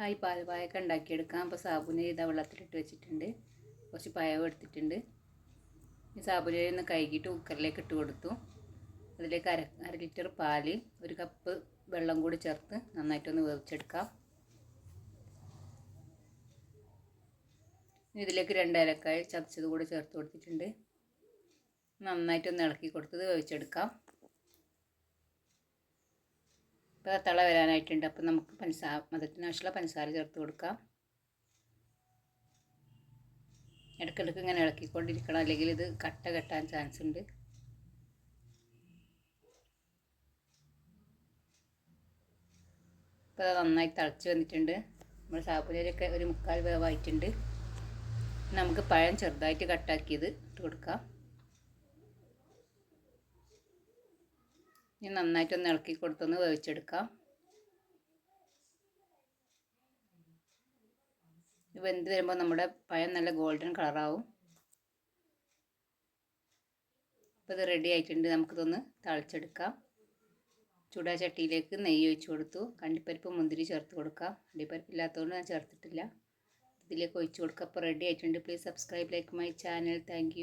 Hi പാൽപായൊക്കെ ഉണ്ടാക്കിയെടുക്കാം അപ്പോൾ സാബുന ഇതാ വെള്ളത്തിലിട്ട് വെച്ചിട്ടുണ്ട്. കുറച്ച് പയവ് എടുത്തിട്ടുണ്ട്. ഈ സാബുനെ ഒന്ന് കഴുകിയിട്ട് കുക്കറിലേക്ക് ഇട്ട് കൊടുത്തു. അതിലേക്ക് അര അര ലിറ്റർ പാൽ ഒരു കപ്പ് വെള്ളം കൂടി ചേർത്ത് നന്നായിട്ടൊന്ന് വേവിച്ചെടുക്കാം. ഇതിലേക്ക് രണ്ട് ചതച്ചത് കൂടി ചേർത്ത് കൊടുത്തിട്ടുണ്ട്. നന്നായിട്ടൊന്ന് ഇളക്കി കൊടുത്തത് വേവിച്ചെടുക്കാം. ഇപ്പോൾ തള വരാനായിട്ടുണ്ട്. അപ്പോൾ നമുക്ക് പഞ്ചസാര മധുരത്തിന് ആവശ്യമുള്ള പഞ്ചസാര ചേർത്ത് കൊടുക്കാം. ഇടയ്ക്കിടയ്ക്ക് ഇങ്ങനെ ഇളക്കിക്കൊണ്ടിരിക്കണം. അല്ലെങ്കിൽ ഇത് കട്ട കെട്ടാൻ ചാൻസ് ഉണ്ട്. ഇപ്പോൾ അത് നന്നായി തിളച്ച് വന്നിട്ടുണ്ട്. നമ്മൾ സാപ്പുനൊക്കെ ഒരു മുക്കാൽ വേവായിട്ടുണ്ട്. നമുക്ക് പഴം ചെറുതായിട്ട് കട്ടാക്കിയത് ഇട്ട് കൊടുക്കാം. ഇനി നന്നായിട്ടൊന്ന് ഇളക്കി കൊടുത്തൊന്ന് വേവിച്ചെടുക്കാം വെന്ത് വരുമ്പോൾ നമ്മുടെ പഴം നല്ല ഗോൾഡൻ കളറാവും. അപ്പോൾ ഇത് റെഡി ആയിട്ടുണ്ട്. നമുക്കിതൊന്ന് തളിച്ചെടുക്കാം. ചൂടാ ചട്ടിയിലേക്ക് നെയ്യ് ഒഴിച്ചു കൊടുത്തു. കണ്ടിപ്പരിപ്പ് മുന്തിരി ചേർത്ത് കൊടുക്കാം. കണ്ടിപ്പരിപ്പ് ഇല്ലാത്തതുകൊണ്ട് ഞാൻ ചേർത്തിട്ടില്ല. ഇതിലേക്ക് ഒഴിച്ചു കൊടുക്കുക അപ്പോൾ റെഡി ആയിട്ടുണ്ട്. Please subscribe like my channel thank